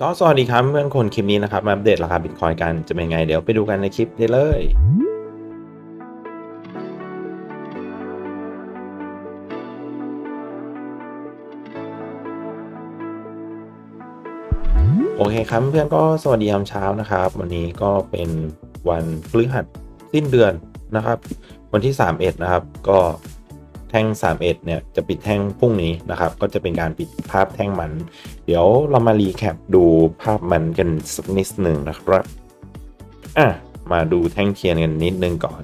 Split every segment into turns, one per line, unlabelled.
ก็สวัสดีครับเพื่อนคนคลิปนี้นะครับ มาอัปเดตราคาบิตคอยกันจะเป็นไง เดี๋ยวไปดูกันในคลิปได้เลยโอเคครับเพื่อนก็สวัสดียามเช้านะครับ วันนี้ก็เป็นวันพฤหัสสิ้นเดือนนะครับ วันที่ 31 นะครับ ก็ ท่ง 31 เนี่ยจะปิดแท่งพรุ่งนี้นะครับ ก็จะเป็นการปิดภาพแท่งมัน เดี๋ยวเรามารีแคปดูภาพมันกันสักนิดหนึ่งนะครับอะมาดูแท่งเทียนกันนิดนึงก่อน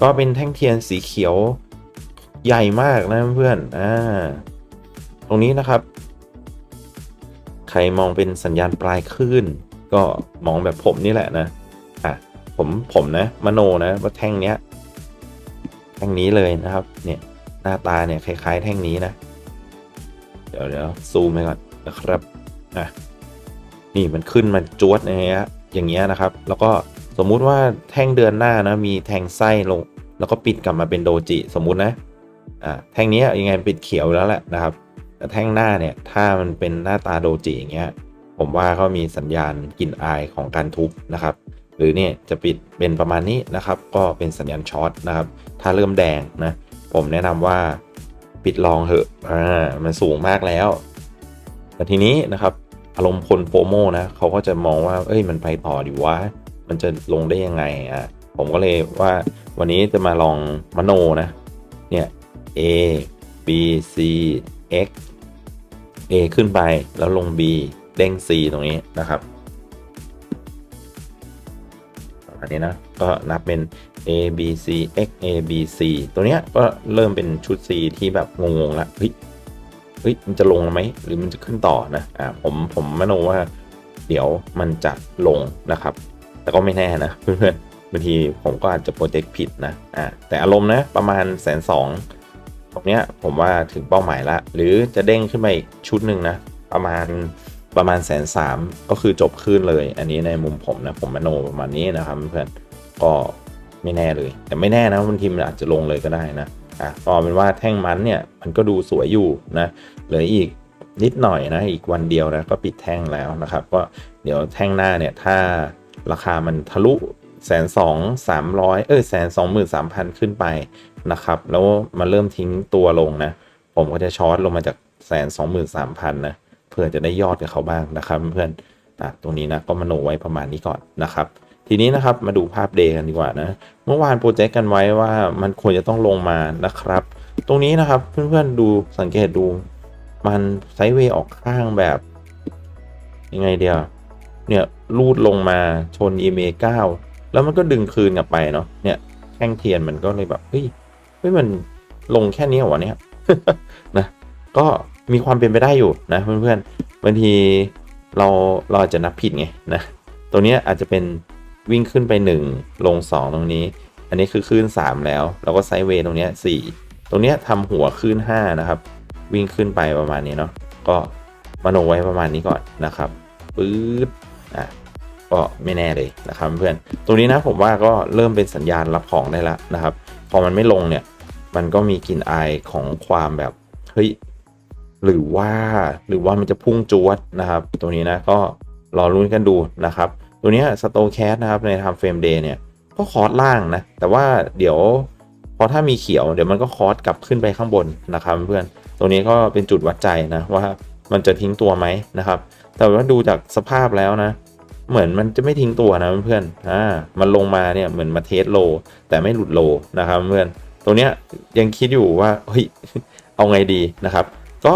ก็เป็นแท่งเทียนสีเขียวใหญ่มากนะเพื่อนอ่าตรงนี้นะครับ ใครมองเป็นสัญญาณปลายคลื่น ก็มองแบบผมนี่แหละนะอะผมผมนะมโนนะว่าแท่งเนี้ยแท่งนี้เลยนะครับ เนี่ย น้าตาเนี่ยคล้ายๆแท่งนี้นะ เดี๋ยวเดี๋ยวซูมไปก่อนนะครับอะนี่มันขึ้นมาจวดอย่างเงี้ยอย่างเงี้ยนะครับ แล้วก็สมมุติว่าแท่งเดือนหน้านะมีแทงไส้ลง แล้วก็ปิดกลับมาเป็นโดจิสมมุตินะอ่าแท่งนี้ยังไงปิดเขียวแล้วแหละนะครับแต่แท่งหน้าเนี่ยถ้ามันเป็นหน้าตาโดจิอย่างเงี้ยผมว่าเขามีสัญญาณกลิ่นอายของการทุบนะครับ หรือเนี่ยจะปิดเป็นประมาณนี้นะครับ ก็เป็นสัญญาณช็อตนะครับ ถ้าเริ่มแดงนะ ผมแนะนำว่าปิดลองเถอะอ่ามันสูงมากแล้ว แต่ทีนี้นะครับอารมณ์คนโฟโมนะเขาก็จะมองว่าเอ้ยมันไปต่อดีวะมันจะลงได้ยังไงอะผมก็เลยว่าวันนี้จะมาลองมโนนะเนี่ย A B C X A ขึ้นไปแล้วลง B เด้ง C ตรงนี้นะครับ อันนี้นะก็นับเป็น A B C X A B C ตัวเนี้ยก็เริ่มเป็นชุด C ที่แบบงงๆละเฮ้ยเฮ้ยมันจะลงไหมหรือมันจะขึ้นต่อนะอ่าผมผมมโนว่าเดี๋ยวมันจะลงนะครับ แต่ก็ไม่แน่นะเพื่อนๆบางทีผมก็อาจจะโปรเจกต์ผิดนะอ่าแต่อารมณ์นะประมาณแสนสองตรงเนี้ยผมว่าถึงเป้าหมายละ หรือจะเด้งขึ้นมาอีกชุดหนึ่งนะ ประมาณประมาณแสนสามก็คือจบขึ้นเลย อันนี้ในมุมผมนะ ผมมโนประมาณนี้นะครับเพื่อนๆก็ ไม่แน่เลย แต่ไม่แน่นะบางทีมันอาจจะลงเลยก็ได้นะอะก็เป็นว่าแท่งมันเนี่ยมันก็ดูสวยอยู่นะเหลืออีกนิดหน่อยนะอีกวันเดียวนะก็ปิดแท่งแล้วนะครับ ก็เดี๋ยวแท่งหน้าเนี่ยถ้าราคามันทะลุแสนสองสามร้อยเออแสนสองหมื่นสามพันขึ้นไปนะครับ แล้วมันเริ่มทิ้งตัวลงนะ ผมก็จะช็อตลงมาจากแสนสองหมื่นสามพันนะเพื่อจะได้ยอดกับเขาบ้างนะครับเพื่อนอะตรงนี้นะก็มโนไว้ประมาณนี้ก่อนนะครับ ทีนี้นะครับมาดูภาพเดย์กันดีกว่านะ เมื่อวานโปรเจกต์กันไว้ว่ามันควรจะต้องลงมานะครับ ตรงนี้นะครับเพื่อนๆดูสังเกตดู มันไซด์เวย์ออกข้างแบบ ยังไงเดียว เนี่ยลูดลงมาชน EMA 9 แล้วมันก็ดึงคืนกลับไปเนาะเนี่ยแท่งเทียนมันก็เลยแบบเฮ้ยเฮ้ยมันลงแค่นี้เหรอเนี่ยนะก็มีความเป็นไปได้อยู่นะเพื่อนๆบางทีเราเราอาจจะนับผิดไงนะตัวเนี้ยอาจจะเป็น วิ่งขึ้นไป 1 ลง 2 ตรงนี้ อันนี้คือคลื่น 3 แล้ว แล้วก็ไซด์เวย์ตรงนี้4ตรงนี้ทำหัวคลื่น 5 นะครับ วิ่งขึ้นไปประมาณนี้เนาะก็มโนไว้ประมาณนี้ก่อนนะครับปื๊ดอะก็ไม่แน่เลยนะครับเพื่อนตรงนี้นะผมว่าก็เริ่มเป็นสัญญาณรับของได้แล้วนะครับ พอมันไม่ลงเนี่ย มันก็มีกลิ่นอายของความแบบเฮ้ยหรือว่าหรือว่ามันจะพุ่งจวดนะครับ ตัวนี้นะก็รอรุ้นกันดูนะครับ ตัวนี้สโตแคสนะครับในทำเฟรมเดย์เนี่ยก็คอร์สล่างนะ แต่ว่าเดี๋ยวพอถ้ามีเขียวเดี๋ยวมันก็คอร์สกลับขึ้นไปข้างบนนะครับเพื่อนตรงนี้ก็เป็นจุดวัดใจนะว่ามันจะทิ้งตัวไหมนะครับ แต่ว่าดูจากสภาพแล้วนะ เหมือนมันจะไม่ทิ้งตัวนะเพื่อนอ่ามันลงมาเนี่ยเหมือนมาเทสโล แต่ไม่หลุดโลนะครับเพื่อนตรงเนี้ยยังคิดอยู่ว่าเฮ้ยเอาไงดีนะครับ ก็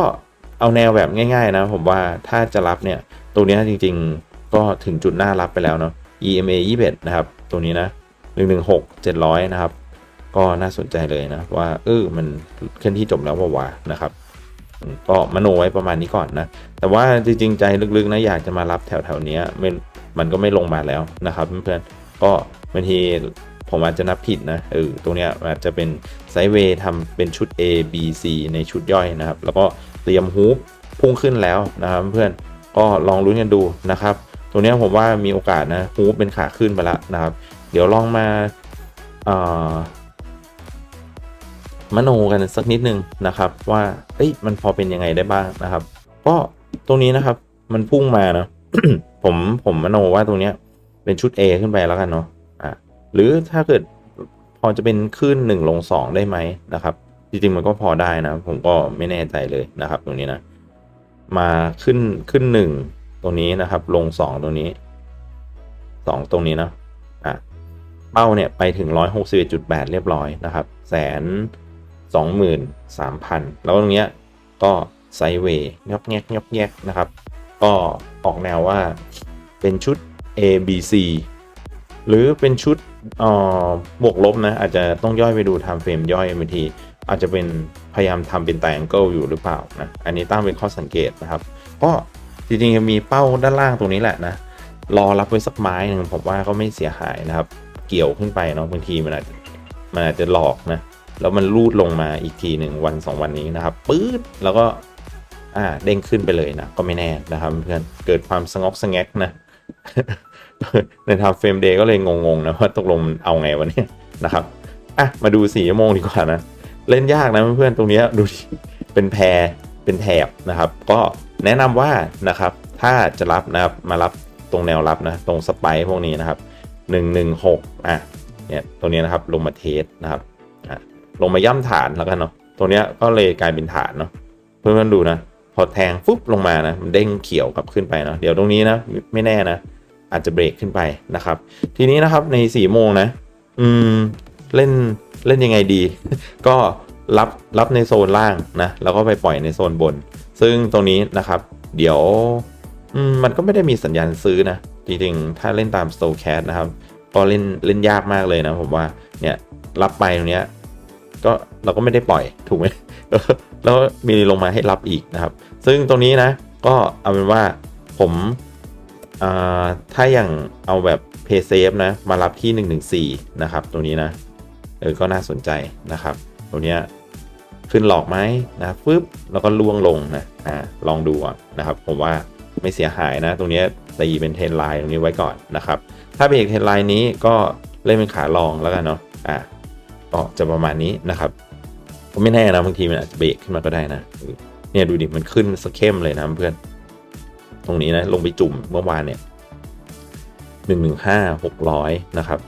เอาแนวแบบง่าย ๆ นะ ผมว่าถ้าจะรับเนี่ยตรงนี้จริง ๆ ก็ถึงจุดหน้ารับไปแล้วเนาะ EMA 21 นะครับตรงนี้นะ 116 700 นะครับ ก็น่าสนใจเลยนะ ว่าเออมันเคลื่อนที่จบแล้วว่าวะนะครับก็มโนไว้ประมาณนี้ก่อนนะ แต่ว่าจริงๆใจลึกๆนะอยากจะมารับแถวๆนี้ยไม่มันก็ไม่ลงมาแล้วนะครับเพื่อนๆก็บางทีผมอาจจะนับผิดนะเออตรงเนี้ยอาจจะเป็นไซด์เวย์ทำเป็นชุด A B C ในชุดย่อยนะครับ แล้วก็เตรียมฮูปพุ่งขึ้นแล้วนะครับเพื่อนก็ลองลุ้นกันดูนะครับ ตรงนี้ผมว่ามีโอกาสนะฮูปเป็นขาขึ้นไปแล้วนะครับ เดี๋ยวลองมาเอ่อมโนกันสักนิดนึงนะครับ ว่าเอ้ยมันพอเป็นยังไงได้บ้างนะครับ ก็ตรงนี้นะครับมันพุ่งมาเนาะผมผมมโนว่าตรงเนี้ยเป็นชุด A ขึ้นไปแล้วกันเนาะอะหรือถ้าเกิดพอจะเป็นขึ้นหนึ่งลงสองได้ไหมนะครับ จริงๆมันก็พอได้นะ ผมก็ไม่แน่ใจเลยนะครับ ตรงนี้นะ มาขึ้นขึ้นหนึ่ง ตรงนี้นะครับ ลงสองตรงนี้สองตรงนี้นะอะเป้าเนี่ยไปถึงร้อยหกสิบเอ็ดจุดแปดเรียบร้อยนะครับแสนสองหมื่นสามพันแล้วตรงเนี้ยก็ไซเวย์ยอกแงกยอกแยกนะครับ ก็ออกแนวว่าเป็นชุด A B C หรือเป็นชุดอ่อบวกลบนะ อาจจะต้องย่อยไปดู time frame ย่อยบางทีอาจจะเป็นพยายามทำเป็น triangle อยู่หรือเปล่านะ อันนี้ตั้งเป็นข้อสังเกตนะครับ ก็ จริงๆจะมีเป้าด้านล่างตรงนี้แหละนะรอรับไว้สักไม้หนึ่งผมว่าก็ไม่เสียหายนะครับ เกี่ยวขึ้นไปเนาะบางทีมันอาจจะมันอาจจะหลอกนะแล้วมันรูดลงมาอีกทีหนึ่งวันสองวันนี้นะครับปื๊ดแล้วก็อ่าเด้งขึ้นไปเลยนะก็ไม่แน่นะครับเพื่อนเกิดความสงอกสงแงกนะในทำเฟรมเดย์ก็เลยงงๆนะว่าตกลงเอาไงวะเนี่ยนะครับอะมาดูสี่ชั่วโมงดีกว่านะ เล่นยากนะเพื่อนๆตรงนี้ดูดิเป็นแพรเป็นแถบนะครับ ก็ แนะนำว่านะครับถ้าจะรับนะครับมารับตรงแนวรับนะตรงสไปพวกนี้นะครับ 116อะเนี่ยตรงนี้นะครับลงมาเทสนะครับอะลงมาย่ำฐานแล้วกันเนาะตรงนี้ก็เลยกลายเป็นฐานเนาะเพื่อนๆดูนะ พอแทงฟุบลงมานะมันเด้งเขียวกลับขึ้นไปเนาะเดี๋ยวตรงนี้นะไม่แน่นะ อาจจะเบรกขึ้นไปนะครับ ทีนี้นะครับใน4ี่โมงนะ อืมเล่นเล่นยังไงดี ก็รับรับในโซนล่างนะแล้วก็ไปปล่อยในโซนบน ซึ่งตรงนี้นะครับ เดี๋ยวมันก็ไม่ได้มีสัญญาณซื้อนะ จริงๆ ถ้าเล่นตาม s t o c a s นะครับ ก็เล่นเล่นยากมากเลยนะผมว่าเนี่ยรับไปตรงเนี้ยก็เราก็ไม่ได้ปล่อยถูกไหมแล้วมีลงมาให้รับอีกนะครับ ซึ่งตรงนี้นะ ก็เอาเป็นว่าผมอ่าถ้าอย่างเอาแบบ Pay Safe นะ มารับที่ 114 นะครับ ตรงนี้นะ เออ ก็น่าสนใจนะครับ ตรงเนี้ย ขึ้นหลอกไหมนะฟึบแล้วก็ล่วงลงนะอ่าลองดูก่อนนะครับ ผมว่าไม่เสียหายนะ ตรงนี้ยตีเป็นเทรนไลน์ตรงนี้ไว้ก่อนนะครับ ถ้าเบรกเทรนไลน์นี้ก็เล่นเป็นขาลองแล้วกันเนาะอ่าก็จะประมาณนี้นะครับก็ไม่แน่นะบางทีมันอาจจะเบรกขึ้นมาก็ได้นะเนี่ยดูดิมันขึ้นสเข้มเลยนะเพื่อน ตรงนี้นะลงไปจุ่มเมื่อวานเนี่ยหนึ่งหนึ่งห้าหกร้อยนะครับ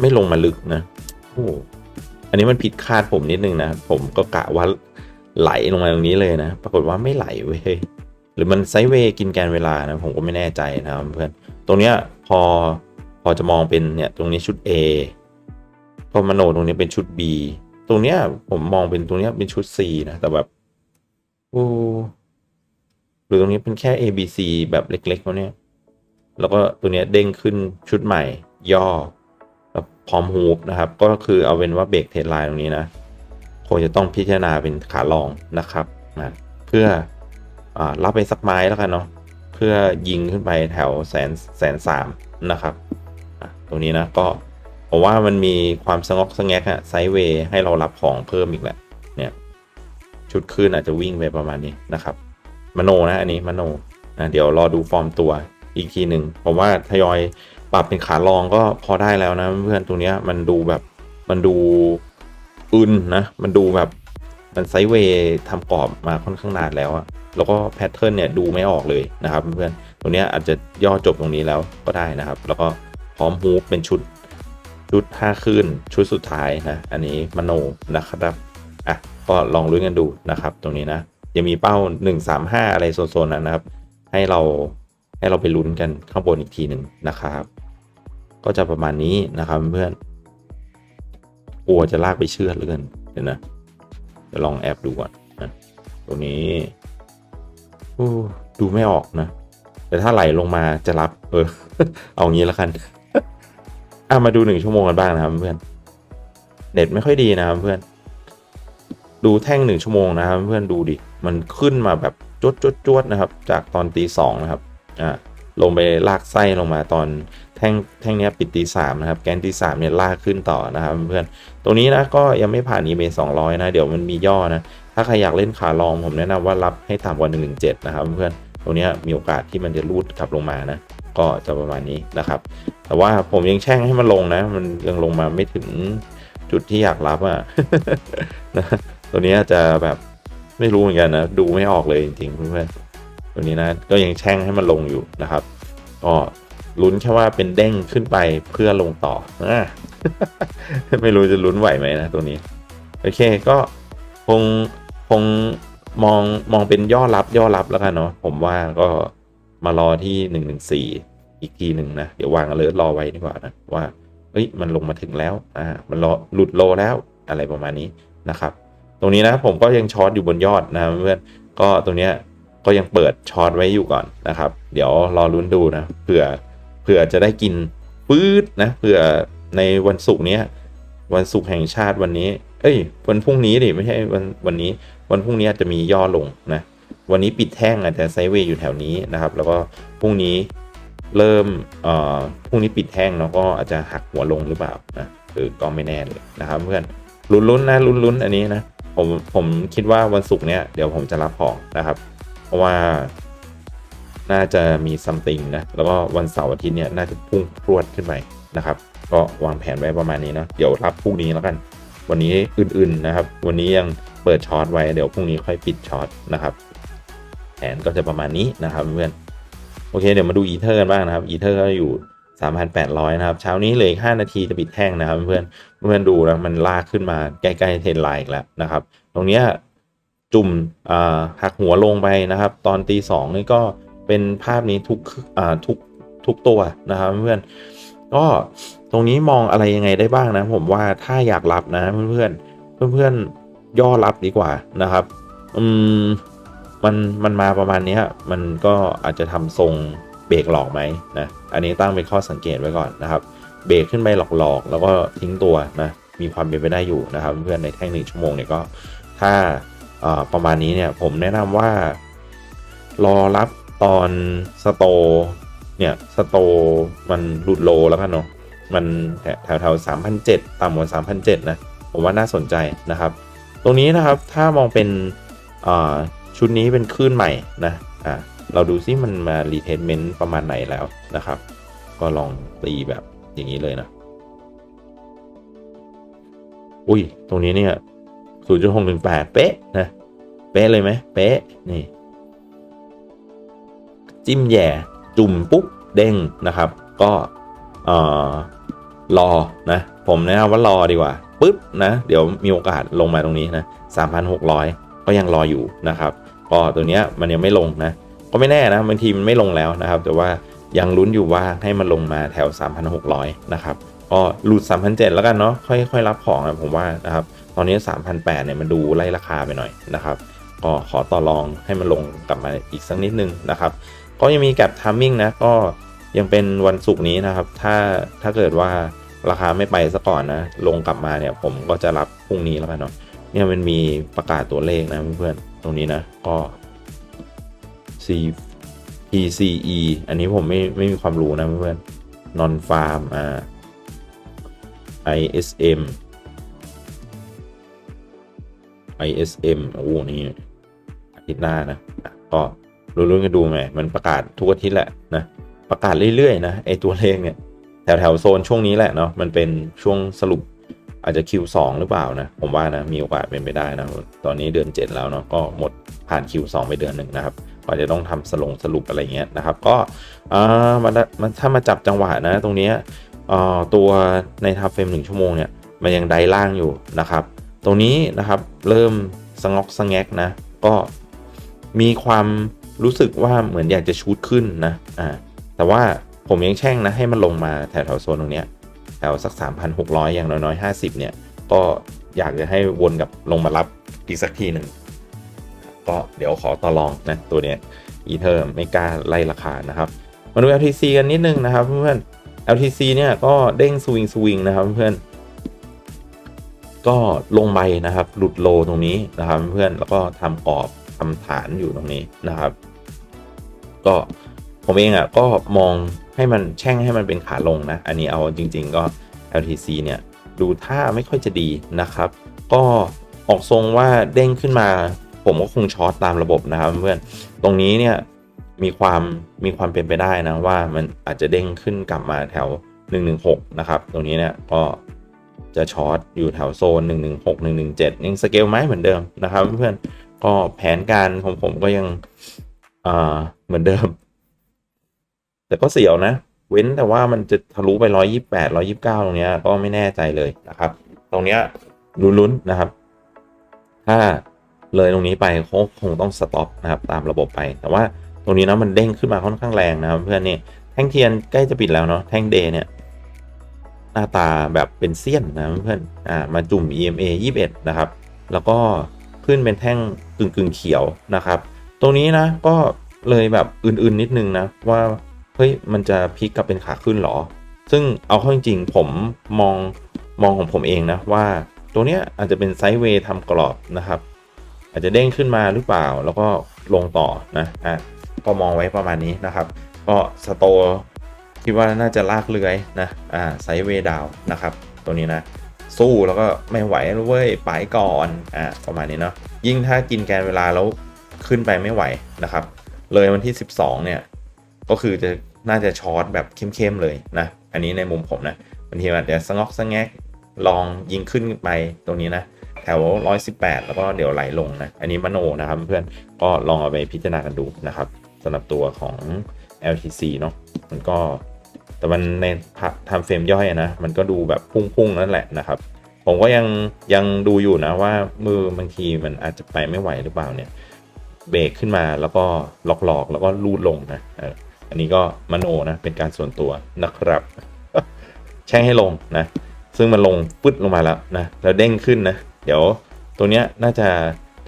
ไม่ลงมาลึกนะโอ้ อันนี้มันผิดคาดผมนิดนึงนะ ผมก็กะว่าไหลลงมาตรงนี้เลยนะ ปรากฏว่าไม่ไหลเว้ย หรือมันไซเวย์กินแกนเวลานะ ผมก็ไม่แน่ใจนะครับเพื่อน ตรงเนี้ยพอพอจะมองเป็นเนี่ยตรงนี้ชุด A พอมาโนตรงนี้เป็นชุด B ตรงเนี้ยผมมองเป็นตรงเนี้ยเป็นชุด C นะ แต่แบบโอ้หรือตรงนี้เป็นแค่ A B C แบบเล็กๆวะเนี่ย แล้วก็ตัวเนี้ยเด้งขึ้นชุดใหม่ย่อ พร้อมฮูปนะครับ ก็คือเอาเป็นว่าเบรกเทรนไลน์ตรงนี้นะคงจะต้องพิจารณาเป็นขาลองนะครับนะเพื่ออรับไปสักไม้แล้วกันเนาะเพื่อยิงขึ้นไปแถวแสนแสนสามนะครับตรงนี้นะก็ผมว่ามันมีความสงอกสงแงกอะไซเวย์ให้เรารับของเพิ่มอีกแหละเนี่ยชุดขึ้นอาจจะวิ่งไปประมาณนี้นะครับมโนนะอันนี้มโนนะเดี๋ยวรอดูฟอร์มตัวอีกทีหนึ่งผมว่าทยอย ปรับเป็นขาลองก็พอได้แล้วนะเพื่อนตรงเนี้ยมันดูแบบมันดูอึนนะ มันดูแบบมันไซเวย์ทำกรอบมาค่อนข้างนานแล้วอะแล้วก็แพทเทิร์นเนี่ยดูไม่ออกเลยนะครับเพื่อนตรงเนี้ยอาจจะย่อจบตรงนี้แล้วก็ได้นะครับ แล้วก็พร้อมฮูปเป็นชุดชุดห้าคืนชุดสุดท้ายนะ อันนี้มโนนะครับอะก็ลองลุ้นกันดูนะครับ ตรงนี้นะยังมีเป้า 135 อะไรโซนๆนั้นนะครับ ให้เราให้เราไปลุ้นกันข้างบนอีกทีหนึ่งนะครับ ก็จะประมาณนี้นะครับเพื่อนกลัวจะลากไปเชื่อดเหลยกันเดี๋ยวนะเดี๋ยวลองแอบดูก่อนนะตรงนี้ดูไม่ออกนะ แต่ถ้าไหลลงมาจะรับ เออ เอางี้แล้วกันอะมาดูหนึ่งชั่วโมงกันบ้างนะครับเพื่อนเน็ตไม่ค่อยดีนะครับเพื่อน ดูแท่งหนึ่งชั่วโมงนะครับเพื่อนดูดิ มันขึ้นมาแบบจวดจวดจวดนะครับ จากตอนตีสองนะครับ อ่าลงไปลากไส้ลงมาตอน ท่งแท่งเนี้ยปิดตีสามนะครับ แกนตีสามเนี่ยลากขึ้นต่อนะครับเพื่อนตรงนี้นะก็ยังไม่ผ่าน EMA 200 นะ เดี๋ยวมันมีย่อนะ ถ้าใครอยากเล่นขาลองผมแนะนำว่ารับให้ต่ำกว่า 117 นะครับเพื่อนตรงนี้มีโอกาสที่มันจะรูดกลับลงมานะก็จะประมาณนี้นะครับ แต่ว่าผมยังแช่งให้มันลงนะ มันยังลงมาไม่ถึงจุดที่อยากรับอะ่ะนะตัวนี้จะแบบไม่รู้เหมือนกันนะดูไม่ออกเลยจริงๆเพื่อนตัวนี้นะก็ยังแช่งให้มันลงอยู่นะครับก็ ลุ้นแค่ว่าเป็นเด้งขึ้นไปเพื่อลงต่ออไม่รู้จะลุ้นไหวไหมนะตัวนี้ โอเคก็คงคงมองมองเป็นย่อรับย่อรับแล้วกันเนาะผมว่าก็มารอที่หนึ่งหนึ่งสี่อีกทีหนึ่งนะ เดี๋ยววางเลิรอไว้ดีกว่านะว่าเอ้ยมันลงมาถึงแล้วอ่ามันรอหลุดโลแล้วอะไรประมาณนี้นะครับ ตรงนี้นะผมก็ยังช็อตอยู่บนยอดนะเพื่อนก็ตรงเนี้ยก็ยังเปิดช็อตไว้อยู่ก่อนนะครับ เดี๋ยวรอลุ้นดูนะเผื่อ เผื่อจะได้กินปื๊ดนะเผื่อในวันศุกร์นี้วันศุกร์แห่งชาติวันนี้ เอ้ย วันพรุ่งนี้ดิไม่ใช่วันวันนี้ วันพรุ่งนี้อาจจะมีย่อลงนะ วันนี้ปิดแท่งอาจจะไซเวย์อยู่แถวนี้นะครับ แล้วก็พรุ่งนี้เริ่มเอ่อพรุ่งนี้ปิดแท่งแล้วก็อาจจะหักหัวลงหรือเปล่านะเออก็ไม่แน่เลยนะครับ เพื่อนลุ้นๆนะลุ้นๆอันนี้นะผมผมคิดว่าวันศุกร์เนี้ยเดี๋ยวผมจะรับของนะครับ เพราะว่า น่าจะมีซัมติงนะ แล้วก็วันเสาร์อาทิตย์เนี้ยน่าจะพุ่งพรวดขึ้นไปนะครับ ก็วางแผนไว้ประมาณนี้นะเดี๋ยวรับพรุ่งนี้แล้วกัน วันนี้อื่นๆนะครับ วันนี้ยังเปิดช็อตไว้เดี๋ยวพรุ่งนี้ค่อยปิดช็อตนะครับ แผนก็จะประมาณนี้นะครับเพื่อนโอเคเดี๋ยวมาดูอีเทอร์กันบ้างนะครับอีเทอร์ก็อยู่ 3,800 นะครับ เช้านี้เลืออีก5นาทีจะปิดแท่งนะครับ เพื่อนเพื่อนดูนะมันลากขึ้นมาใกล้ๆเทรนไลน์อีกแล้วนะครับ ตรงเนี้ยจุ่มหักหัวลงไปนะครับ ตอนตีสองนี่ก็ เป็นภาพนี้ทุกทุกทุกตัวนะครับเพื่อนก็ตรงนี้มองอะไรยังไงได้บ้างนะ ผมว่าถ้าอยากรับนะเพื่อนๆเพื่อนย่อรับดีกว่านะครับ อืมมันมันมาประมาณนี้มันก็อาจจะทำทรงเบรกหลอกไหมนะอันนี้ตั้งเป็นข้อสังเกตไว้ก่อนนะครับ เบรกขึ้นไปหลอกๆ แล้วก็ทิ้งตัวนะมีความเป็นไปได้อยู่นะครับ เพื่อนในแท่งหนึ่งชั่วโมงเนี่ยก็ ถ้าประมาณนี้เนี่ยผมแนะนำว่า รอรับ ตอนสโตเนี่ยสโตมันหลุดโลแล้วกันเนาะมันแถวแถวสามพันเจ็ดต่ำกว่าสามพันเจ็ดนะ ผมว่าน่าสนใจนะครับ ตรงนี้นะครับถ้ามองเป็นชุดนี้เป็นคลื่นใหม่นะอ่าเราดูซิมันมารีเทนเมนต์ประมาณไหนแล้วนะครับ ก็ลองตีแบบอย่างนี้เลยนะ อุ้ย ตรงนี้เนี่ยศูนย์จุดหกหนึ่งแปดเป๊ะนะ เป๊ะเลยไหม เป๊ะ นี่ จิ้มแหย่จุ่มปุ๊บเด้งนะครับ ก็เอ่อรอนะผมแนะนำว่ารอดีกว่าปุ๊บนะเดี๋ยวมีโอกาสลงมาตรงนี้นะ3,600 ก็ยังรออยู่นะครับ ก็ตัวเนี้ยมันยังไม่ลงนะก็ไม่แน่นะบางทีมันไม่ลงแล้วนะครับ แต่ว่ายังลุ้นอยู่ว่าให้มันลงมาแถว 3,600 นะครับก็หลุด 3,700 แล้วกันเนาะค่อยค่อยรับของนะผมว่านะครับตอนนี้ 3,800 เนี่ยมันดูไล่ราคาไปหน่อยนะครับ ก็ขอต่อรองให้มันลงกลับมาอีกสักนิดนึงนะครับ ก็ยังมีแกลบทัมมิ่งนะก็ยังเป็นวันศุกร์นี้นะครับ ถ้าถ้าเกิดว่าราคาไม่ไปซะก่อนนะ ลงกลับมาเนี่ยผมก็จะรับพรุ่งนี้แล้วกันเนาะเนี่ยมันมีประกาศตัวเลขนะเพื่อนๆตรงนี้นะก็ C PCE อันนี้ผมไม่ไม่มีความรู้นะเพื่อนๆ non farm อ่า ISM ISM โอ้นี่อาทิตย์หน้านะ ก็ รู้ๆกันดูไหมมันประกาศทุกอาทิตย์แหละนะประกาศเรื่อยๆนะไอตัวเลขเนี่ยแถวแถวๆโซนช่วงนี้แหละเนาะมันเป็นช่วงสรุปอาจจะ Q2 หรือเปล่านะ ผมว่านะ มีโอกาสเป็นไปได้นะ ตอนนี้เดือน 7 แล้วเนาะก็หมดผ่าน Q2 ไปเดือนหนึ่งนะครับก็จะต้องทำสลงสรุปอะไรเงี้ยนะครับ ก็อ่ามันมันถ้ามาจับจังหวะนะ ตรงนี้อ่อตัวในทับเฟรมหนึ่งชั่วโมงเนี่ย มันยังไดล่างอยู่นะครับ ตรงนี้นะครับเริ่มสงอกสงแงกนะ ก็มีความ รู้สึกว่าเหมือนอยากจะชูดขึ้นนะอ่าแต่ว่าผมยังแช่งนะให้มันลงมาแถวแถวๆโซนตรงเนี้ยแถวสัก 3,600 อย่างน้อยๆ50 เนี่ย ก็อยากจะให้วนกับลงมารับอีกสักทีหนึ่งก็เดี๋ยวขอต่อรองนะตัวเนี้ยอีเทอร์ไม่กล้าไล่ราคานะครับ มาดู LTC กันนิดนึงนะครับเพื่อน LTC เนี่ยก็เด้งสวิงสวิงนะครับเพื่อนก็ลงไปนะครับ หลุดโลตรงนี้นะครับเพื่อนแล้วก็ทำกรอบ ทำฐานอยู่ตรงนี้นะครับ ก็ผมเองอะก็มองให้มันแช่งให้มันเป็นขาลงนะ อันนี้เอาจริง ๆ ก็ LTC เนี่ย ดูท่าไม่ค่อยจะดีนะครับ ก็ออกทรงว่าเด้งขึ้นมา ผมก็คงช็อตตามระบบนะครับเพื่อนตรงนี้เนี่ยมีความมีความเป็นไปได้นะว่ามันอาจจะเด้งขึ้นกลับมาแถว 116 นะครับ ตรงนี้เนี่ยก็จะช็อตอยู่แถวโซน 116 117 ยังสเกลไม้เหมือนเดิมนะครับเพื่อน ก็แผนการของผมก็ยังอ่าเหมือนเดิม แต่ก็เสียวนะ เว้นแต่ว่ามันจะทะลุไปร้อยยี่แปดร้อยิบเก้าตรงเนี้ยก็ไม่แน่ใจเลยนะครับ ตรงเนี้ยลุ้นๆนะครับ ถ้าเลยตรงนี้ไปคงคงต้องสต็อปนะครับ ตามระบบไป แต่ว่าตรงนี้นะมันเด้งขึ้นมาค่อนข้างแรงนะครับเพื่อนนี่แท่งเทียนใกล้จะปิดแล้วเนาะแท่งเดย์เนี่ย หน้าตาแบบเป็นเสี้ยนนะเพื่อนอ่ามาจุ่ม EMA 21 นะครับ แล้วก็ ขึ้นเป็นแท่งกึ่งกึ่งเขียวนะครับ ตรงนี้นะก็เลยแบบอื่นๆนิดนึงนะว่าเฮ้ยมันจะพลิกกลับเป็นขาขึ้นหรอ ซึ่งเอาเข้าจริงๆผมมองมองของผมเองนะว่าตัวเนี้ยอาจจะเป็นไซด์เวย์ทำกรอบนะครับ อาจจะเด้งขึ้นมาหรือเปล่าแล้วก็ลงต่อนะอะก็มองไว้ประมาณนี้นะครับ ก็สโตคิดว่าน่าจะลากเลื้อยนะอ่าไซด์เวย์ดาวนะครับ ตัวนี้นะ สู้แล้วก็ไม่ไหวแล้วเว้ยไปก่อนอ่าประมาณนี้เนาะยิ่งถ้ากินแกนเวลาแล้วขึ้นไปไม่ไหวนะครับ เลยวันที่ 12 เนี่ย ก็คือจะน่าจะช็อตแบบเข้มๆเลยนะ อันนี้ในมุมผมนะบางทีอาจจะสงอกสงแงกลองยิงขึ้นไปตรงนี้นะ แถว 118 แล้วก็เดี๋ยวไหลลงนะ อันนี้มโนนะครับเพื่อนก็ลองเอาไปพิจารณากันดูนะครับสำหรับตัวของ LTC เนาะมันก็ แต่มันในทำเฟรมย่อยนะ มันก็ดูแบบพุ่งๆนั่นแหละนะครับ ผมก็ยังยังดูอยู่นะว่ามือบางทีมันอาจจะไปไม่ไหวหรือเปล่าเนี่ย เบรกขึ้นมาแล้วก็หลอกๆ แล้วก็ลูดลงนะอันนี้ก็มโนนะ เป็นการส่วนตัวนะครับ แช่งให้ลงนะ ซึ่งมันลงปึ๊ดลงมาแล้วนะ แล้วเด้งขึ้นนะ เดี๋ยวตัวเนี้ยน่าจะ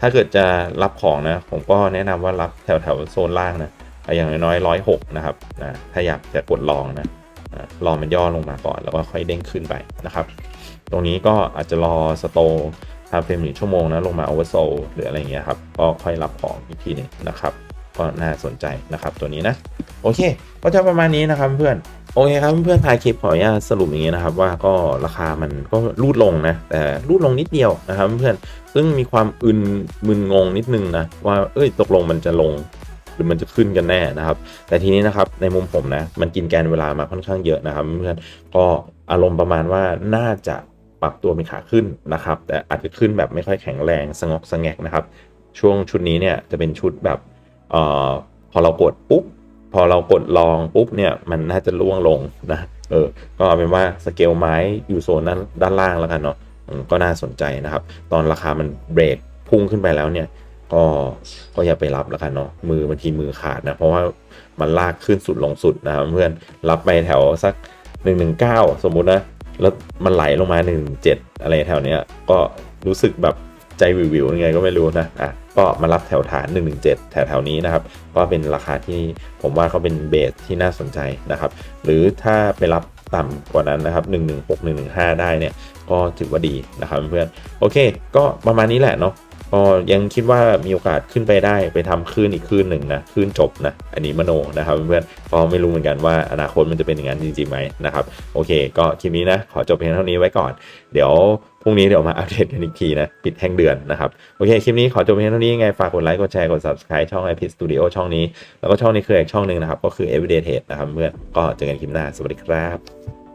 ถ้าเกิดจะรับของนะ ผมก็แนะนำว่ารับแถวแถวโซนล่างนะ อย่างน้อยร้อยหกนะครับนะถ้าอยากจะกดลองนะอะรอมันย่อลงมาก่อนแล้วก็ค่อยเด้งขึ้นไปนะครับ ตรงนี้ก็อาจจะรอสโตทำเฟรมหนึ่งชั่วโมงนะลงมาโอเวอร์โซหรืออะไรเงี้ยครับก็ค่อยรับของอีกทีหนึงนะครับ ก็น่าสนใจนะครับตัวนี้นะ โอเค ก็จะประมาณนี้นะครับเพื่อนโอเคครับเพื่อนๆทายคลิปขออนุญาตสรุปอย่างนี้นะครับว่าก็ราคามันก็รูดลงนะแต่รูดลงนิดเดียวนะครับเพื่อนซึ่งมีความอึนมึนงงนิดนึงนะว่าเอ้ยตกลงมันจะลง หรือมันจะขึ้นกันแน่นะครับ แต่ทีนี้นะครับในมุมผมนะมันกินแกนเวลามาค่อนข้างเยอะนะครับเพื่อนก็อารมณ์ประมาณว่าน่าจะปรับตัวเป็นขาขึ้นนะครับ แต่อาจจะขึ้นแบบไม่ค่อยแข็งแรงสงอกสงแงกนะครับ ช่วงชุดนี้เนี่ยจะเป็นชุดแบบเอ่อพอเรากดปุ๊บพอเรากดลองปุ๊บเนี่ยมันน่าจะล่วงลงนะเออก็เอาเป็นว่าสเกลไม้อยู่โซนนั้นด้านล่างแล้วกันเนาะก็น่าสนใจนะครับ ตอนราคามันเบรกพุ่งขึ้นไปแล้วเนี่ย ก็ก็อย่าไปรับแล้วกันเนาะมือบางทีมือขาดนะ เพราะว่ามันลากขึ้นสุดลงสุดนะครับเพื่อนรับไปแถวสัก 119 สมมุตินะ แล้วมันไหลลงมา117 อะไรแถวเนี้ยก็รู้สึกแบบใจวิวๆยังไงก็ไม่รู้นะอะก็มารับแถวฐาน 117 แถวแถวนี้นะครับ ก็เป็นราคาที่ผมว่าเขาเป็นเบสที่น่าสนใจนะครับ หรือถ้าไปรับต่ำกว่านั้นนะครับ 116 115 ได้เนี่ย ก็ถือว่าดีนะครับเพื่อน โอเค ก็ประมาณนี้แหละเนาะ ก็ยังคิดว่ามีโอกาสขึ้นไปได้ไปทำคลื่นอีกคลื่นหนึ่งนะคลื่นจบนะอันนี้มโนนะครับเพื่อนๆก็ไม่รู้เหมือนกันว่าอนาคตมันจะเป็นอย่างนั้นจริงๆไหมนะครับโอเค ก็คลิปนี้นะขอจบเพียงเท่านี้ไว้ก่อน เดี๋ยวพรุ่งนี้เดี๋ยวมาอัปเดตกันอีกทีนะปิดแท่งเดือนนะครับโอเคคลิปนี้ขอจบเพียงเท่านี้ยังไงฝากกดไลค์กดแชร์กด subscribe ช่อง i p Studio ช่องนี้ แล้วก็ช่องนี้คืออีกช่องหนึ่งนะครับก็คือ Everyday Trade นะครับเพื่อนก็เจอกันคลิปหน้าสวัสดีครับ